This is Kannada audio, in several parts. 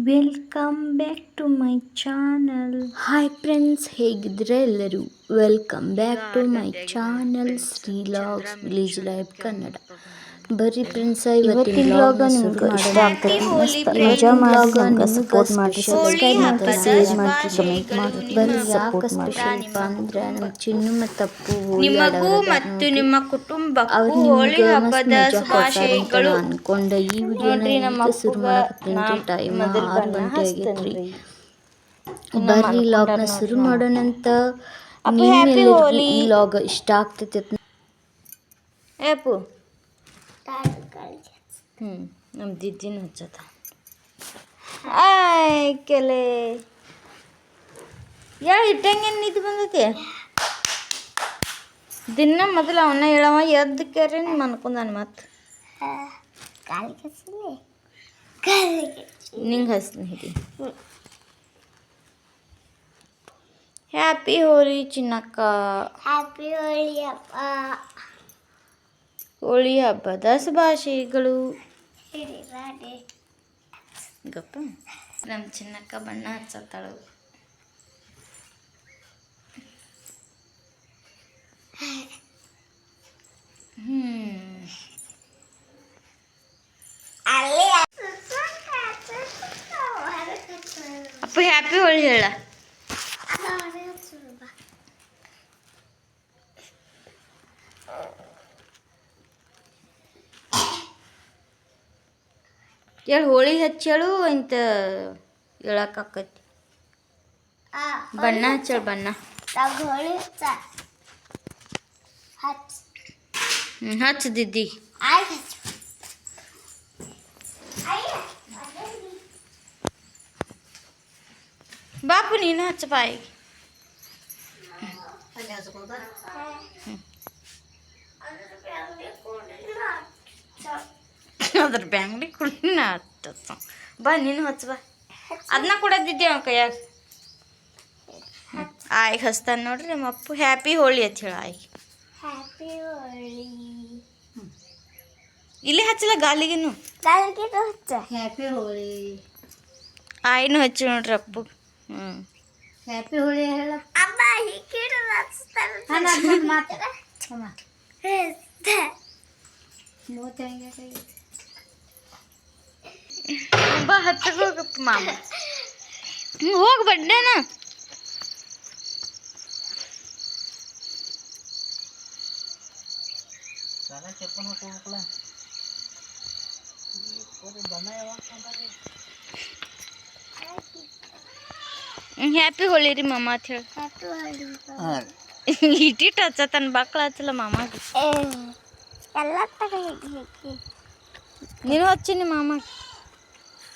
welcome back to my channel hi friends ಹೇಗಿದ್ರೆ ಎಲ್ಲರೂ welcome back to my channel Shrilogs village life Kannada ಬರ್ರಿ ಫ್ರೆಂಡ್ಸ್ ಇವತ್ತಿನ ವ್ಲಾಗ್ ನಿಮ್ಗೆ ಇಷ್ಟ ಆಗ್ತದೆ. ಮಜಾ ಮಾಡಿ. ಸಪೋರ್ಟ್ ಮಾಡಿ ಸಬ್ಸ್ಕ್ರೈಬ್ ಮಾಡಿ ಶೇರ್ ಮಾಡಿ ಕಮೆಂಟ್ ಮಾಡಿ. ಬರ್ರಿ ಯಾಕೆ ಸ್ಪೆಷಲ್ ಅಂದ್ರೆ ನಮ್ಮ ಚಿನ್ನು ಮತ್ತು ಅಪ್ಪು ನಿಮಗೂ ಮತ್ತು ನಿಮ್ಮ ಕುಟುಂಬಕ್ಕೂ ಅವ್ರು ಹೋಳಿ ಹಬ್ಬದ ಶುಭಾಶಯಗಳು. ಅನ್ಕೊಂಡ. ಈ ವಿಡಿಯೋನ ನಮ್ಮ ಶುರು ಮಾಡಕತ್ತೀನಿ ಟೈಮ್ ಆರು ಗಂಟೆ ಆಗಿತ್ತು. ಬರ್ರಿ ಲಾಗ್ನ ಶುರು ಮಾಡೋಣಂತ. ನಿಮ್ಮೆಲ್ಲರಿಗೂ. ಈ ಲಾಗ್ ಇಷ್ಟ ಆಗ್ತೈತೆ ಅಂತ. ಏಪು ಹ್ಞೂ ನಮ್ಮ ದಿದ್ದಿನ ಹಚ್ಚತ ಆಯ್ ಕೆಲೆ ಯಾ ಇಟ್ಟಂಗೇನು ನಿಂತು ಬಂದೈತಿ ದಿನ ಮೊದಲು ಅವನ್ನ ಹೇಳವ ಎದ್ದು ಕೇರಿ ಮನ್ಕೊಂಡಾನ ಮತ್ತೆ ನಿಂಗೆ ಹಸ್ತೀನಿ ಹಿಡಿ ಹ್ಯಾಪಿ ಹೋಳಿ ಚಿನ್ನಕ್ಕ ಹ್ಯಾಪಿ ಹೋಳಿ ಅಪ್ಪ ಹೋಳಿ ಹಬ್ಬದ ಶುಭಾಶಯಗಳು ಹಿಡಿ ಮಾಡಿ ಗಪ್ಪ ನಮ್ಮ ಚಿನ್ನಕ್ಕ ಬಣ್ಣ ಹಚ್ಚತ್ತಾಳು ಹ್ಮ್ ಅಲ್ಲಿ ಅಪ್ಪ ಹ್ಯಾಪಿ ಹೋಳಿ ಹೇಳ ಹೇಳಿ ಹೋಳಿ ಹಚ್ಚೇಳು ಇಂತ ಹೇಳಕ್ಕಾಕೈತಿ ಬಣ್ಣ ಹಚ್ಚೇಳು ಬಣ್ಣ ನಾವು ಹೋಳಿ ಹಚ್ಚ ಹಚ್ಚ ಹ್ಞೂ ಹಚ್ಚದಿದ್ದಿ ಆಯ್ ಹಚ್ಚ ಬಾಪು ನೀನು ಹಚ್ಚ ಬಾಯಿ ಅದ್ರ ಬ್ಯಾಂಗ್ಡಿ ಕುಡಿನ ಹಚ್ಚ ಬಾ ನೀನು ಹಚ್ಚ ಬಾ ಅದನ್ನ ಕೊಡದಿದ್ದೆ ಅವ್ನ ಕೈಯಾಗ ಆಯ್ಗೆ ಹಚ್ತಾನೆ ನೋಡ್ರಿ ನಮ್ಮ ಅಪ್ಪು ಹ್ಯಾಪಿ ಹೋಳಿ ಅಂತ ಹೇಳ ಆಯ್ಗೆ ಹ್ಯಾಪಿ ಹೋಳಿ ಇಲ್ಲಿ ಹಚ್ಚಲ್ಲ ಗಾಲಿಗೇನು ಗಾಳಿಗೆ ಹಚ್ಚ ಹ್ಯಾಪಿ ಹೋಳಿ ಆಯ್ನು ಹಚ್ಚಿ ನೋಡ್ರಿ ಅಪ್ಪು ಹ್ಞೂ ಹ್ಯಾಪಿ ಹೋಳಿ ಹೇಳ ಅಮ್ಮ ಈ ಕಿಡ ಹಚ್ತಾರೆ ಬಾ ಹತ್ತಕ್ಕೆ ಹೋಗಪ್ಪ ಮಾಮ ಹೋಗಿ ಬಡ್ಡೇನ ಹ್ಯಾಪಿ ಹೋಳಿ ರೀ ಮಾಮ ಅಂತ ಹೇಳಿ ಹ್ಯಾಪಿ ಹೋಳಿ ಇಟ್ಟಿಟ್ಟು ಹಚ್ಚತನ ಬಾಕ್ಳ ಹಚ್ಚಲ್ಲ ಮಾಮಾಗ ಏ ಎಲ್ಲ ತರ ಹೇಗೆ ನೀನು ಹಚ್ಚಿ ನಿಮ್ಮ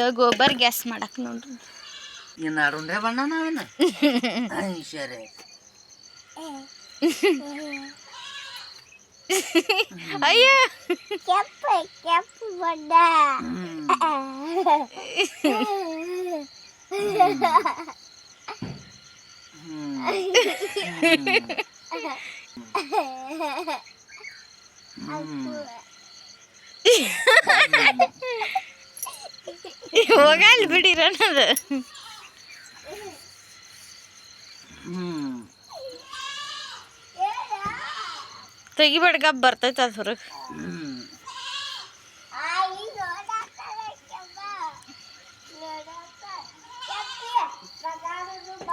ಇದು ಗೋಬರ್ ಗ್ಯಾಸ್ ಮಾಡಕ್ ನೋಡ್ರಿ ಇನ್ನು ಅರುಣ್ರೆ ಬಣ್ಣ ನಾವೇನ ಸರಿ ಅಯ್ಯ ಕೆಂಪು ಕೆಂಪು ಬಣ್ಣ ಹೋಗಲ್ ಬಿಡಿ ಅನ್ನೋದು. ತೆಗಿಬೇಡ ಗಪ್ ಬರ್ತೈತೆ ಅದು ಹೊರಗೆ.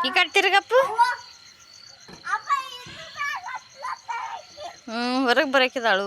ಈ ಕಡೆ ತಿರ್ಗಪ್ಪು. ಹ್ಞೂ ಹೊರಗೆ ಬರಕಿದಾಳು.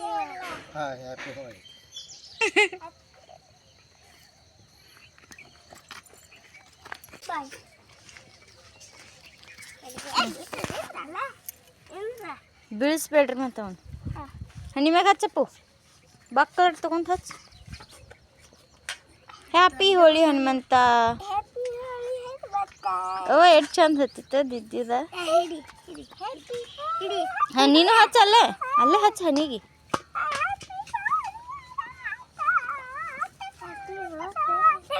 ಹಾಂ ಹ್ಯಾಪಿ ಹೋಳಿ ಬಾಯ್ ಬೀಳಿಸ್ಬೇಡ್ರಿ ಮತ್ತೆ ಅವನು ಹನಿ ಮ್ಯಾಗ ಹಚ್ಚಪ್ಪು ಬಕ್ಕರ್ ತಗೊಂಡ್ ಹಚ್ಚ ಹ್ಯಾಪಿ ಹೋಳಿ ಹನುಮಂತ ಹ್ಯಾಪಿ ಹೋಳಿ ಬರ್ತಾ ಓ ಎಷ್ಟು ಚಂದ ಹತ್ತಿತ್ತ ದಿದ್ದಿದ ಹಿಡಿ ಹಿಡಿ ಹ್ಯಾಪಿ ಹಿಡಿ ಹಾ ನೀನು ಹಚ್ಚ ಅಲ್ಲೇ ಅಲ್ಲೇ ಹಚ್ಚ ಹನಿಗೆ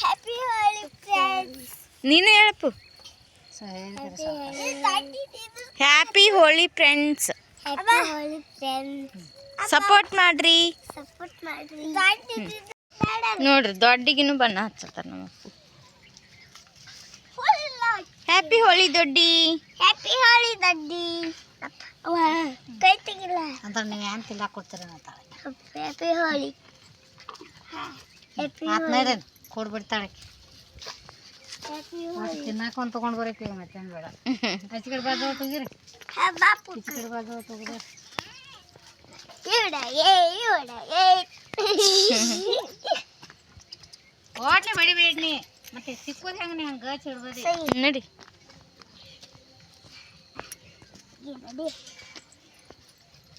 ಹ್ಯಾಪಿ ಹೋಳಿ ಫ್ರೆಂಡ್ಸ್ ನೀನು ಹೇಳಪ್ಪು happy Holi friends happy Holi friends support ಮಾಡ್ರಿ ಸಪೋರ್ಟ್ ಮಾಡ್ರಿ ನೋಡ್ರಿ ದೊಡ್ಡಿಗಿನೂ ಬಣ್ಣ ಹಚ್ಚತ್ತಾರ ನಮ್ಮ ಅಪ್ಪು ಹ್ಯಾಪಿ ಹೋಳಿ ದೊಡ್ಡಿ ಹ್ಯಾಪಿ ಹೋಳಿ ದಡ್ಡಿ ಕೈ ತೆಗಿಲ್ಲ ಅಂತ ನೀವು ಏನು ತಿನ್ನಕ್ಕೆ ಕೊಡ್ತೀರ ಅಂತಾಳೆ ಹ್ಯಾಪಿ ಹೋಳಿ ಹ್ಯಾಪಿ ಮಾತು ನೋಡ್ರಿ ಕೊಡ್ಬಿಡ್ತಾಳೆ ಹ್ಯಾಪಿ ಮತ್ತೆ ತಿನ್ನಾಕ ಒಂದು ತೊಗೊಂಡು ಬರೋಕೆ ಮತ್ತೆ ಬೇಡ ಆಚೆ ಕಡೆ ಬಾಜು ತೆಗೀರಿ ಬಾಪು ಈಚೆ ಕಡೆ ಬಾಜು ತೆಗೀರಿ ಇವಡ ಏ ಇವಡ ಏ ಹೋಟ್ಲೆ ಬಡಿಬೇಡ್ನಿ ಮತ್ತೆ ಸಿಕ್ಕೋದು ಹೆಂಗೆ ನೀವು ಹಂಗೆ ಗಚ್ ಹಿಡ್ದದಿ ನಡಿ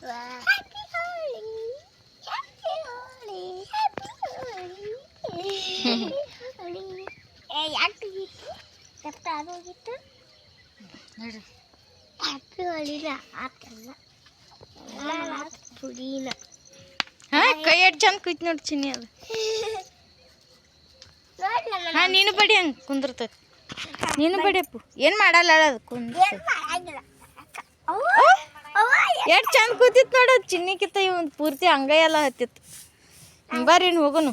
happy Holi happy Holi happy Holi ಕೈ ಎಷ್ಟ್ ಚಂದ ಕುಯ್ತು ನೋಡಿ ಚಿನ್ನಿ ಅದು. ಹಾ ನೀನು ಬಡಿ ಹಂಗ ಕುಂದಿರ್ತೈತಿ ನೀನು ಬಡಿಯಪ್ಪು ಏನು ಮಾಡಲ್ಲ ಅದು ಕುಂದ್ರ ಎಷ್ಟು ಚಂದ ಕೂತಿತ್ತು ನೋಡು ಚಿನ್ನಿಕಿತ್ತ ಒಂದು ಪೂರ್ತಿ ಹಂಗ ಎಲ್ಲ ಹತ್ತಿತ್ತು. ಬರ್ರಿ ಹೋಗುನು.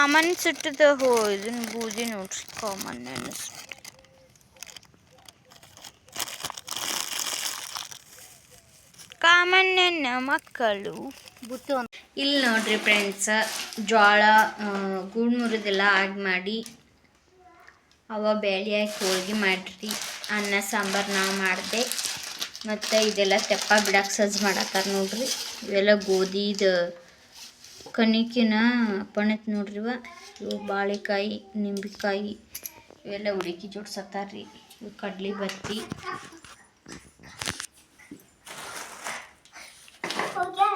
ಕಾಮನ್ ಸಿಟ್ಟದ. ಹೋ ಇದನ್ನ ಬೂದಿ ನೋಡ್ರಿ, ಕಾಮನ್ ಅನಿಸ್ತು ಅನ್ನ ಮಕ್ಕಳು? ಇಲ್ಲಿ ನೋಡ್ರಿ ಫ್ರೆಂಡ್ಸ್ ಜೋಳ ಗೂಡು ಮುರಿದೆಲ್ಲ ಆಗಿ ಮಾಡಿ, ಅವ ಬೇಳೆ ಹಾಕಿ ಹೋಳ್ಗೆ ಮಾಡ್ರಿ. ಅನ್ನ, ಸಾಂಬಾರು ನಾವು ಮಾಡಿದೆ. ಮತ್ತು ಇದೆಲ್ಲ ತೆಪ್ಪ ಬಿಡಕ್ಕೆ ಸಜ್ಜು ಮಾಡತ್ತಾರ ನೋಡ್ರಿ. ಇವೆಲ್ಲ ಗೋಧಿದ ಕಣಿಕಿನ ಪಣತ್ ನೋಡ್ರಿ ಇವ ಬಾಳೆಕಾಯಿ, ನಿಂಬೆಕಾಯಿ, ಇವೆಲ್ಲ ಉಡುಕಿ ಜೋಡ್ಸತ್ತಾರ್ರಿ ಇವು ಕಡ್ಲಿ, ಬತ್ತಿ.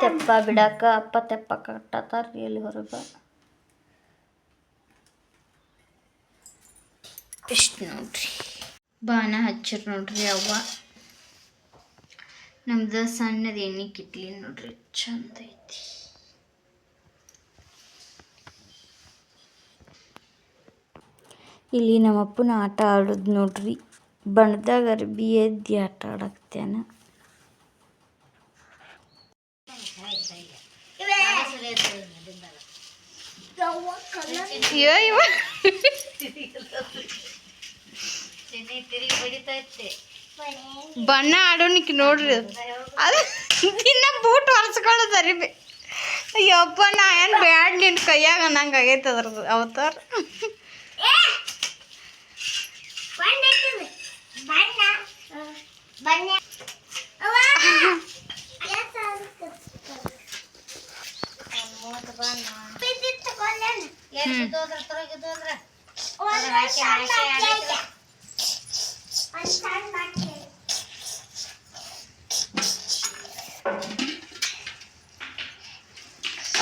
ತೆಪ್ಪ ಬಿಡಾಕ, ಅಪ್ಪ ತೆಪ್ಪ ಕಟ್ಟತ್ತಾರ್ರಿ ಎಲ್ಲಿ ಹೊರಗೆ. ಇಷ್ಟು ನೋಡ್ರಿ. ಬಾಣ ಹಚ್ಚರ್ ನೋಡ್ರಿ ಅವ್ವ. ನಮ್ದು ಸಣ್ಣದ ಎಣ್ಣೆ ಕಿಟ್ಲಿ ನೋಡ್ರಿ, ಚಂದ ಐತಿ. ಇಲ್ಲಿ ನಮ್ಮ ಅಪ್ಪನ ಆಟ ಆಡೋದು ನೋಡ್ರಿ. ಬಣ್ಣದಾಗ ಅರ್ಬಿ ಎದ್ದು ಆಟ ಬಡಿತೈತೆ ಬಣ್ಣ ಆಡೋನಿಕ್ ನೋಡ್ರಿ ಅದು. ಇನ್ನ ಬೂಟ್ ಹೊರ್ಸ್ಕೊಳ್ಳೋದು ಅರಿಬಿ. ಅಯ್ಯಪ್ಪ ನಾ ಏನು ಬ್ಯಾಡ್ ನಿನ್ನ ಕೈಯಾಗ ಅನ್ನಂಗೆ ಆಗೈತೆ ಅದ್ರದ್ದು ಅವತಾರ ಬಣ್ಣ ಇಟ್ಟಿದೆ. ಬಣ್ಣ ಆ, ಬಣ್ಣ ಅವ್ವ! ಎಷ್ಟ್ ಅದಕ್ಕೆ? ಬಿದ್ದಿದ್ ತಗೊಂಡೇನ? ಎಷ್ಟಿದ್ದು ಅದ್ರ ತೊರಗಿದ್ದು ಅಂದ್ರ ಒಂದು ಹಾಕಿ, ಸಣ್ಣ ಹಾಕಿ, ಬಾಟ್ಲಿ ಐತೆ. ಒಂದು ಸಣ್ಣ ಬಾಟ್ಲಿ ಐತೆ.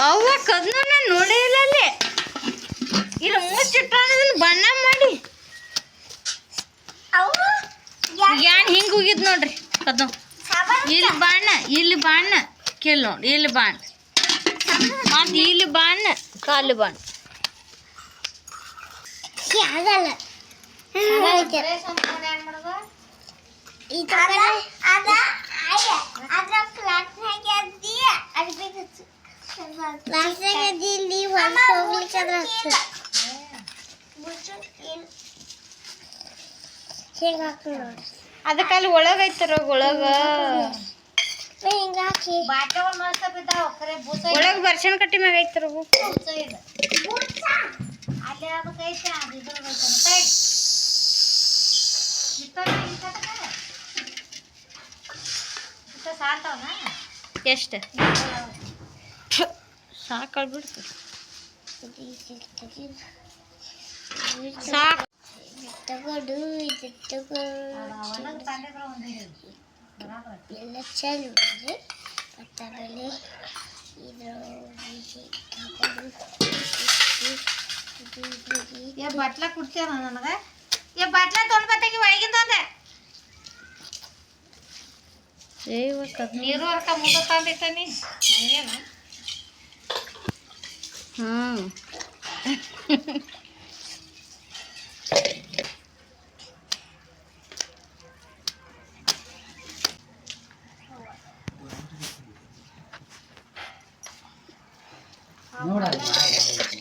ಅವ್ವ ಕದ್ನ ನಾನು ನೋಡೇ ಇಲ್ಲ ಅಲ್ಲಿ. ಇಲ್ಲ ಮುಚ್ಚಿಟ್ಟ ಬಣ್ಣ ಮಾಡಿ. ಯಾನ್ ಹಿಂಗೆ ಹೋಗಿದ್ ನೋಡ್ರಿ ಕದ್ನ. ಇಲ್ಲಿ ಬಾಣ ಇಲ್ಲಿ ಬಾಣ ಕೇಳಿ ನೋಡ್ರಿ ಇಲ್ಲಿ ಬಾಣ ಮತ್ತು ಇಲ್ಲಿ ಬಾಣ ಕಾಲು ಬಾಣ ಆಗಲ್ಲ ಚೆನ್ನಾಗೈತೆ. ಬರೇ ಸಂಪೂರ್ಣ ಏನ್ ಮಾಡೋದು ಈ ತರ ಅದ ಆಯ ಅದ್ರ ಕ್ಲಾಸ್ನಾಗ ಅದ್ದಿ ಅರ್ಬಿ ಹಚ್ಚು ಕ್ಲಾಸ್ನಾಗ ಅದ್ದಿ ಇಲ್ಲಿ ಒಂದು ಹೋಗ್ಲಿಕ್ಕೆ ಅದ್ರ ಹಚ್ಚು ಬುಚ್ಚು ಇಲ್ಲ ಹಿಂಗೆ ಹಾಕಿ ನೋಡಿ ಅದಕ್ಕೆ ಅಲ್ಲಿ ಒಳಗೆ ಐತರ ಒಳಗೆ ಬರ್ಷನ್ ಕಟ್ಟಿ ಮ್ಯಾಗ ಐತ್ರಿ. ಎಷ್ಟು? ಸಾಕಾಗ್ಬಿಡ್ತು ಸಾಕು. ತಗೊಂಡು ಇದು ತಗೋ. ಎಲ್ಲ ಚೆಲ್ಲಿ ಬಿಡ್ರಿ ಮತ್ತು ಆಮೇಲೆ ಇದು ಹೀಗೆ ಹಾಕೊಂಡು ಇದು ಇದ್ರಿಗೆ ಏ ಬಟ್ಲ ಕುಡ್ತೀಯ ನನಗೆ ಏ ಬಟ್ಲ ತೊಗೊಂಡ್ ಬತ್ತಾಗಿ ಒಳಗಿಂದ ಅಂದೆ ನೀರು ಅರ್ಕ ಮುಂದೆ ತಂದೈತಾನಿ ಹಂಗೇನ? ಹ್ಞೂ ಕ್ಯಾಪಿಗೆ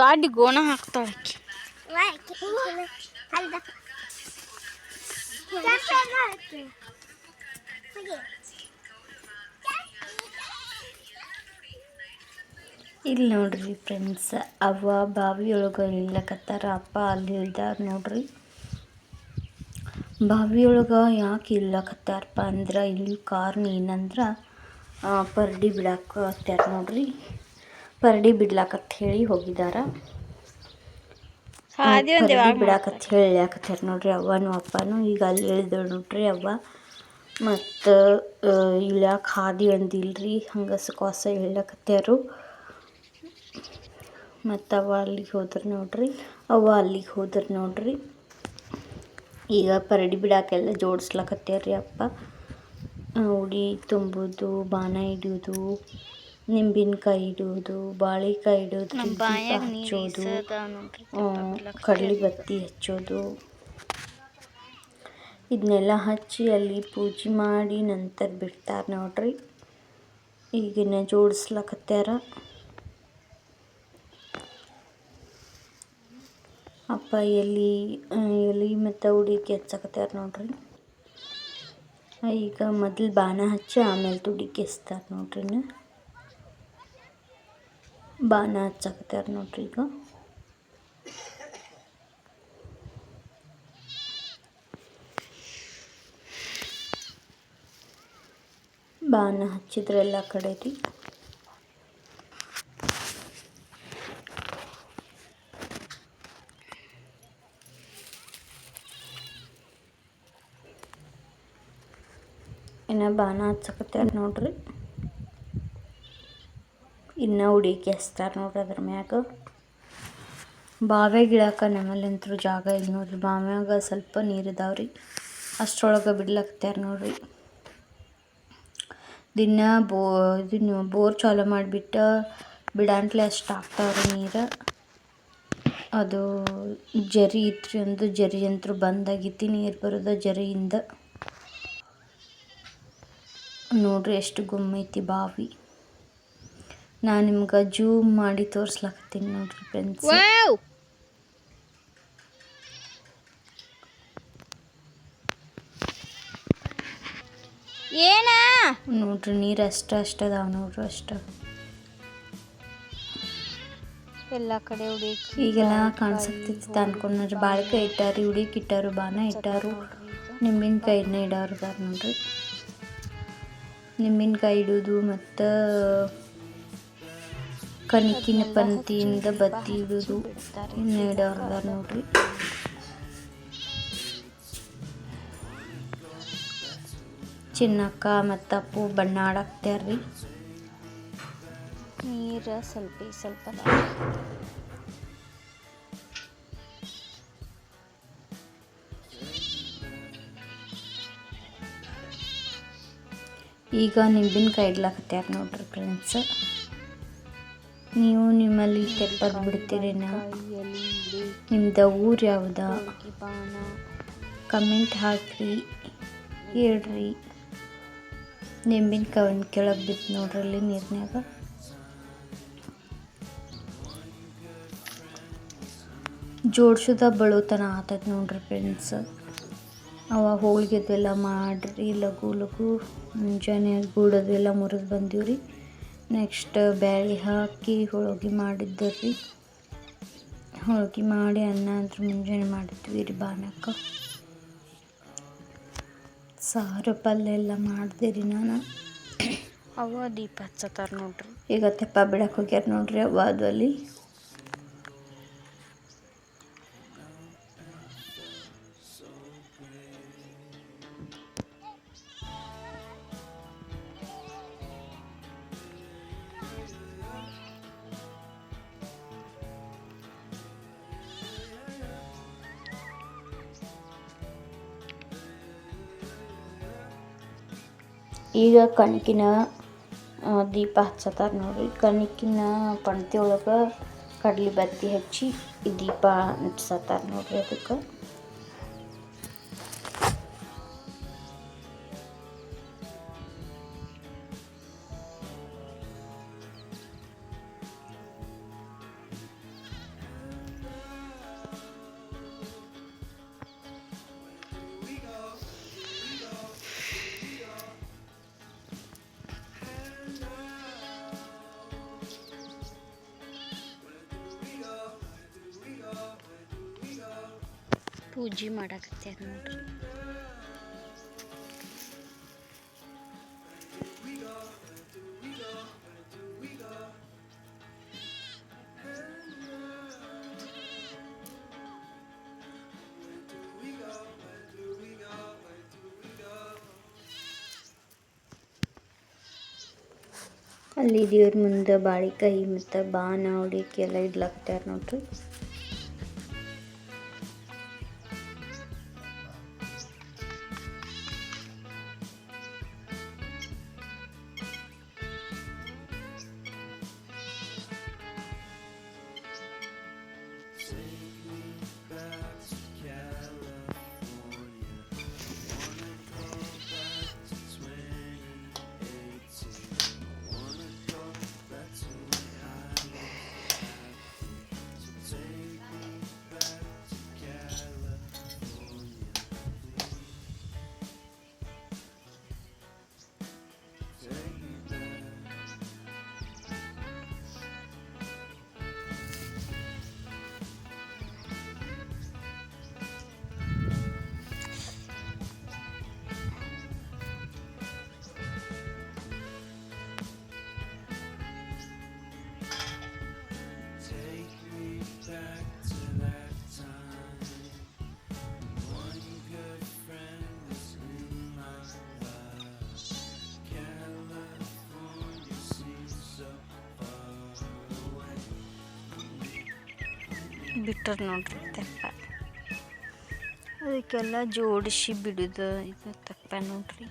ದೊಡ್ಡ ಗೋಣ ಹಾಕ್ತಾಳೆ ಇಲ್ಲಿ ನೋಡ್ರಿ ಫ್ರೆಂಡ್ಸ್ ಅವ ಬಾವಿಯೊಳಗೆ ಇಲ್ಲಕತ್ತಾರ ಅಪ್ಪ ಅಲ್ಲಿ ಇಲ್ದಾರ ನೋಡ್ರಿ. ಬಾವಿಯೊಳಗೆ ಯಾಕೆ ಇಲ್ಲಕತ್ತಾರಪ್ಪ ಅಂದ್ರೆ, ಇಲ್ಲಿ ಕಾರಣ ಏನಂದ್ರೆ ಪರ್ಡಿ ಬಿಡಾಕ ಹತ್ಯಾರ ನೋಡ್ರಿ. ಪರ್ಡಿ ಬಿಡ್ಲಾಕತ್ ಹೇಳಿ ಹೋಗಿದಾರ. ಪರಡಿ ಬಿಡಾಕತ್ ಹೇಳಿ ಯಾಕತ್ಯಾರ ನೋಡ್ರಿ ಅವ್ವನು ಅಪ್ಪನು. ಈಗ ಅಲ್ಲಿ ಹೇಳಿದಳು ನೋಡ್ರಿ ಅವ್ವ. ಮತ್ತು ಇಳ್ಯಾಕ ಹಾದಿ ಅಂದಿಲ್ರಿ ಹಂಗೆ ಸುಖವಾಸ ಹೇಳಕತ್ತಾರು ಮತ್ತು ಅವ ಅಲ್ಲಿಗೆ ಹೋದ್ರು ನೋಡ್ರಿ. ಅವ್ವ ಅಲ್ಲಿಗೆ ಹೋದ್ರೆ ನೋಡ್ರಿ. ಈಗ ಪರಡಿ ಬಿಡಾಕೆಲ್ಲ ಜೋಡಿಸ್ಲಕತ್ಯಾರ್ರಿ ಅಪ್ಪ. ಉಡಿ ತುಂಬುದು ಬಾಣ ಹಿಡಿಯೋದು. ನಿಂಬಿನಕಾಯಿ ಇಡುವುದು ಬಾಳೆಕಾಯಿ ಇಡೋದು ಹಚ್ಚೋದು ಕಡಲೆ ಬತ್ತಿ ಹಚ್ಚೋದು. ಇದನ್ನೆಲ್ಲ ಹಚ್ಚಿ ಅಲ್ಲಿ ಪೂಜೆ ಮಾಡಿ ನಂತರ ಬಿಡ್ತಾರೆ ನೋಡ್ರಿ. ಈಗಿನ ಜೋಡಿಸ್ಲಕತ್ಯಾರ. ಅಪ್ಪ ಎಲ್ಲಿ ಎಲ್ಲಿ ಎಲೆ ಮತ್ತು ಉಡಿಕೆ ಹಚ್ಚಕತ್ಯಾರ ನೋಡ್ರಿ. ಈಗ ಮೊದಲು ಬಾಣ ಹಚ್ಚಿ ಆಮೇಲೆ ತುಡಿಕೆ ಹಚ್ತಾರೆ ನೋಡ್ರಿ. ಬಾಣ ಹಚ್ಚಕತ್ಯಾರ ನೋಡ್ರಿ ಈಗ. ಬಾಣ ಹಚ್ಚಿದ್ರೆ ಎಲ್ಲ ಕಡೆ ರೀ ಇನ್ನು ಬಾಣ ಹಚ್ಚಕತ್ಯಾರ ನೋಡ್ರಿ. ಇನ್ನು ಹುಡುಕಿ ಹಚ್ತಾರೆ ನೋಡ್ರಿ ಅದ್ರ ಮ್ಯಾಗ. ಬಾವ್ಯಾಗ ಇಳಾಕ ನಮ್ಮಲ್ಲಂತೂ ಜಾಗ ಇಲ್ಲ ನೋಡ್ರಿ. ಬಾವ್ಯಾಗ ಸ್ವಲ್ಪ ನೀರು ಇದಾವ್ರಿ ಅಷ್ಟರೊಳಗೆ ಬಿಡ್ಲಾಕ್ತಾರೆ ನೋಡ್ರಿ. ದಿನ ಬೋ ಇದನ್ನು ಬೋರ್ ಚಾಲೂ ಮಾಡಿಬಿಟ್ಟು ಬಿಡಾಂಟ್ಲೆ ಅಷ್ಟು ಹಾಕ್ತಾವ್ರಿ ನೀರು. ಅದು ಜರಿ ಇತ್ರಿ ಒಂದು ಜರಿ ಅಂತೂ ಬಂದಾಗಿತ್ತು ನೀರು ಬರೋದು ಜರಿಯಿಂದ. ನೋಡ್ರಿ ಎಷ್ಟು ಗುಮ್ಮೈತಿ ಬಾವಿ. ನಾನು ನಿಮ್ಗೆ ಜೂಮ್ ಮಾಡಿ ತೋರಿಸ್ಲಾಕತ್ತೀನಿ ನೋಡ್ರಿ ಫ್ರೆಂಡ್ಸ್ ಏನ? ನೋಡ್ರಿ ನೀರು ಅಷ್ಟ ಅಷ್ಟ ಅದಾವ ನೋಡ್ರಿ ಅಷ್ಟ. ಎಲ್ಲ ಕಡೆ ಹುಡುಕಿ ಈಗೆಲ್ಲ ಕಾಣಿಸಕ್ತಿತ್ತು ಅನ್ಕೊಂಡ್ರಿ ಬಾಳಿಕಾಯಿ ಇಟ್ಟಾರಿ ಹುಡುಕಿ ಇಟ್ಟಾರು ಬಾನ ಇಟ್ಟಾರು ನಿಂಬಿನಕಾಯಿನ ಇಡೋರು ಬಾರ ನೋಡ್ರಿ. ನಿಂಬಿನಕಾಯಿ ಇಡೋದು ಮತ್ತು ಕಣಕಿನ ಪಂತಿಯಿಂದ ಬತ್ತಿ ಇಡೋರು ಅದಾರ ನೋಡ್ರಿ. ಚಿನ್ನಕ್ಕ ಮತ್ತು ಅಪ್ಪು ಬಣ್ಣ ಆಡಾಕ್ತಾರ್ರಿ ನೀರು ಸ್ವಲ್ಪ ಸ್ವಲ್ಪ ಈಗ ನಿಂಬಿನಕಾಯಿ ಇಡ್ಲಾಕತ್ಯಾರ ನೋಡ್ರಿ ಫ್ರೆಂಡ್ಸ್ ನೀವು ನಿಮ್ಮಲ್ಲಿ ತೆಪ್ಪದ್ ಬಿಡ್ತೀರೇನ? ನಿಮ್ದು ಊರು ಯಾವ್ದ? ಕಮೆಂಟ್ ಹಾಕಿ ಹೇಳ್ರಿ. ನಿಂಬಿನಕಾಯಿ ಕವನ್ ಕೆಳಗೆ ಬಿತ್ತು ನೋಡ್ರಿ ಅಲ್ಲಿ ನೀರಿನಾಗ ಜೋಡ್ಸುದ ಬಳುತನ ಆತೈತೆ ನೋಡ್ರಿ ಫ್ರೆಂಡ್ಸ್ ಅವ ಹೋಳಿಗೆದೆಲ್ಲ ಮಾಡ್ರಿ ಲಘು ಲಘು ಮುಂಜಾನೆ ಗೂಡದೆಲ್ಲ ಮುರಿದು ಬಂದೀವಿ ರೀ ನೆಕ್ಸ್ಟ್ ಬ್ಯಾಳಿ ಹಾಕಿ ಹೋಳಿಗೆ ಮಾಡಿದ್ದೆ ರೀ ಹೋಳಿಗೆ ಮಾಡಿ ಅನ್ನ ಅಂದ್ರೆ ಮುಂಜಾನೆ ಮಾಡಿದ್ವಿ ರೀ ಬಾಣಕ್ಕ ಸಾರು ಪಲ್ಯ ಎಲ್ಲ ಮಾಡಿದೆ ರೀ ನಾನು. ಅವ ದೀಪ ಹಚ್ಚತ್ತಾರ ನೋಡ್ರಿ. ಈಗ ತೆಪ್ಪ ಬಿಡಕ್ಕೆ ಹೋಗ್ಯಾರ ನೋಡ್ರಿ ಅವ್ವ ಅದು ಅಲ್ಲಿ ಈಗ ಕಣಕಿನ ದೀಪ ಹಚ್ಚತಾರ ನೋಡ್ರಿ. ಕಣಕಿನ ಪಣತಿ ಒಳಗೆ ಕಡ್ಲೆ ಬತ್ತಿ ಹಚ್ಚಿ ದೀಪ ಹಚ್ಚತಾರ ನೋಡ್ರಿ ಅದಕ್ಕೆ. ಸೂಜಿ ಮಾಡಾಕತ್ತೆ ನೋಡ್ರಿ. ಅಲ್ಲಿ ದೇವ್ರ ಮುಂದೆ ಬಾಳೆಕಾಯಿ ಮತ್ತು ಬಾಣ ಅವಡಿಕೆಲ್ಲ ಇಡ್ಲಾಕತ್ಯಾರ ನೋಡ್ರಿ. ಬಿಟ್ಟರು ನೋಡ್ರಿ ತೆಪ್ಪ. ಅದಕ್ಕೆಲ್ಲ ಜೋಡಿಸಿ ಬಿಡುದು ಇದು ತೆಪ್ಪ ನೋಡ್ರಿ.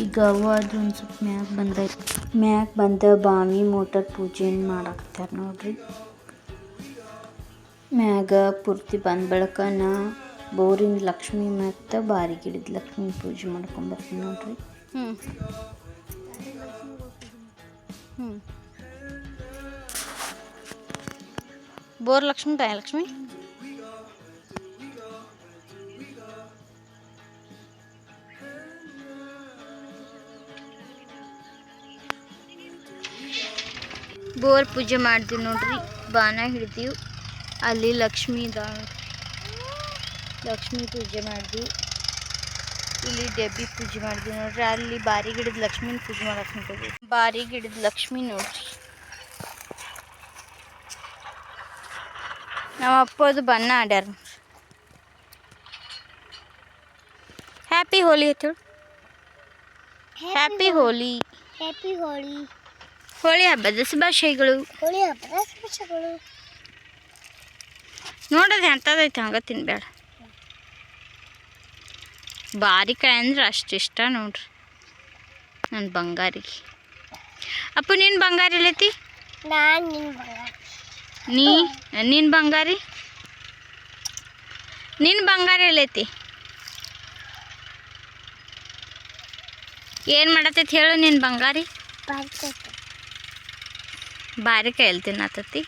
ಈಗ ಅದು ಒಂದು ಸ್ವಲ್ಪ ಮ್ಯಾಗ ಬಂದೈತಿ ಮ್ಯಾಗ ಬಂದ ಬಾವಿ ಮೋಟರ್ ಪೂಜೆನ ಮಾಡಾಕ್ತಾರೆ ನೋಡ್ರಿ. ಮ್ಯಾಗ ಪೂರ್ತಿ ಬಂದ ಬಳಿಕ ನಾ ಬೋರಿನ ಲಕ್ಷ್ಮಿ ಮತ್ತು ಬಾರಿ ಗಿಡದ ಲಕ್ಷ್ಮಿ ಪೂಜೆ ಮಾಡ್ಕೊಂಬರ್ತೀನಿ ನೋಡ್ರಿ. ಹ್ಞೂ ಹ್ಞೂ ಬೋರ್ ಲಕ್ಷ್ಮಿ ಬಾಯ ಲಕ್ಷ್ಮಿ? ಬೋರ್ ಪೂಜೆ ಮಾಡ್ತೀವಿ ನೋಡ್ರಿ ಬಾನ ಹಿಡ್ತೀವಿ ಅಲ್ಲಿ ಲಕ್ಷ್ಮಿ ಇದಾಳ ಲಕ್ಷ್ಮಿ ಪೂಜೆ ಮಾಡಿದ್ವಿ ಇಲ್ಲಿ ಡೆಬ್ಬಿ ಪೂಜೆ ಮಾಡಿದ್ವಿ ನೋಡ್ರಿ ಅಲ್ಲಿ ಬಾರಿ ಗಿಡದ ಲಕ್ಷ್ಮಿನ ಪೂಜೆ ಮಾಡಕ್ ಹೊಂಟಿದ್ವಿ ಬಾರಿ ಗಿಡದ ಲಕ್ಷ್ಮಿ ನೋಡ್ರಿ ನಮ್ಮ ಅಪ್ಪ ಅದು ಬಣ್ಣ ಆಡ್ಯಾರ ಹ್ಯಾಪಿ ಹೋಲಿ ಹೇಳು ಹ್ಯಾಪಿ ಹೋಲಿ ಹ್ಯಾಪಿ ಹೋಳಿ ಹೋಳಿ ಹಬ್ಬದ ಶುಭಾಶಯಗಳು. ಹೋಳಿ ಹಬ್ಬದ ಶುಭಾಶಯಗಳು. ನೋಡೋದು ಎಂಥದೈತೆ ಹಂಗೆ ತಿನ್ಬೇಡ. ಬಾರಿಕಾಯಿ ಅಂದ್ರೆ ಅಷ್ಟು ಇಷ್ಟ ನೋಡ್ರಿ ನನ್ನ ಬಂಗಾರಿಗೆ. ಅಪ್ಪ ನಿನ್ನ ಬಂಗಾರ ಇಲ್ಲೈತಿ ನಾನು ನಿನ್ನ ಬಂಗಾರ. ನೀ? ನಿನ್ನ ಬಂಗಾರಿ? ನಿನ್ನ ಬಂಗಾರ ಎಲ್ಲೈತಿ? ಏನು ಮಾಡತೈತಿ ಹೇಳು ನಿನ್ನ ಬಂಗಾರಿ. ಬರ್ತೈತೆ ಬಾರಿಕಾಯಿ ಎಲ್ಲಿ ತಿನ್ನತೈತಿ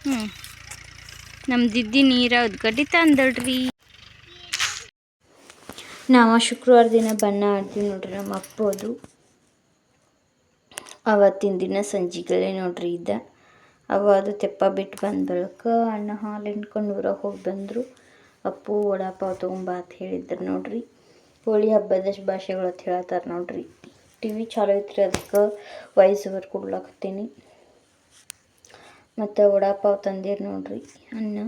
ಹ್ಞೂ ನಮ್ಮ ದಿದ್ದಿ ನೀರ ಉದ್ಗಡ್ಡಿ ತಂದಳ್ರಿ. ನಾವು ಶುಕ್ರವಾರ ದಿನ ಬಣ್ಣ ಆಡ್ತೀವಿ ನೋಡ್ರಿ ನಮ್ಮ ಅಪ್ಪದು ಅವತ್ತಿನ ದಿನ ಸಂಜೆಗಲೇ ನೋಡ್ರಿ ಇದ್ದ ಅವ ಅದು ತೆಪ್ಪ ಬಿಟ್ಟು ಬಂದ ಬಳಿಕ ಅಣ್ಣ ಹಾಲು ಹಿಂಡ್ಕೊಂಡು ಊರಾಗ ಹೋಗಿ ಬಂದರು. ಅಪ್ಪು, ವಡಾಪಾವ್ ತೊಗೊಂಬ ಅಂತ ಹೇಳಿದ್ರು ನೋಡ್ರಿ. ಹೋಳಿ ಹಬ್ಬದ ಭಾಷೆಗಳು ಅಂತ ಹೇಳ್ತಾರೆ ನೋಡ್ರಿ. ಟಿ ವಿ ಚಾಲು ಐತ್ರಿ ಅದಕ್ಕೆ. ವಾಯ್ಸ್ ಓವರ್ ಕೊಡ್ಲಾಕತ್ತೀನಿ ಮತ್ತು ವಡಾಪಾವ್ ತಂದಿರು ನೋಡ್ರಿ. ಅನ್ನ,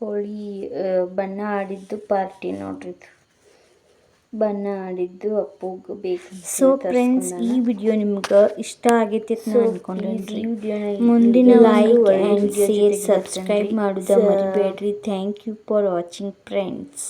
ಹೋಳಿ ಬಣ್ಣ ಆಡಿದ್ದು ಪಾರ್ಟಿ ನೋಡ್ರಿ ಇದು. ಬಣ್ಣ ಆಡಿದ್ದು ಅಪ್ಪಗೆ ಬೇಕು ಸೊ ಫ್ರೆಂಡ್ಸ್ ಈ ವಿಡಿಯೋ ನಿಮ್ಗೆ ಇಷ್ಟ ಆಗೈತಿ ಅಂತ ಅನ್ಕೊಂಡ್ರಿ ಮುಂದಿನ ಲೈಕ್ ಆ್ಯಂಡ್ ಶೇರ್ ಸಬ್ಸ್ಕ್ರೈಬ್ ಮಾಡೋದ ಮರಿಬೇಡ್ರಿ. Thank you for watching friends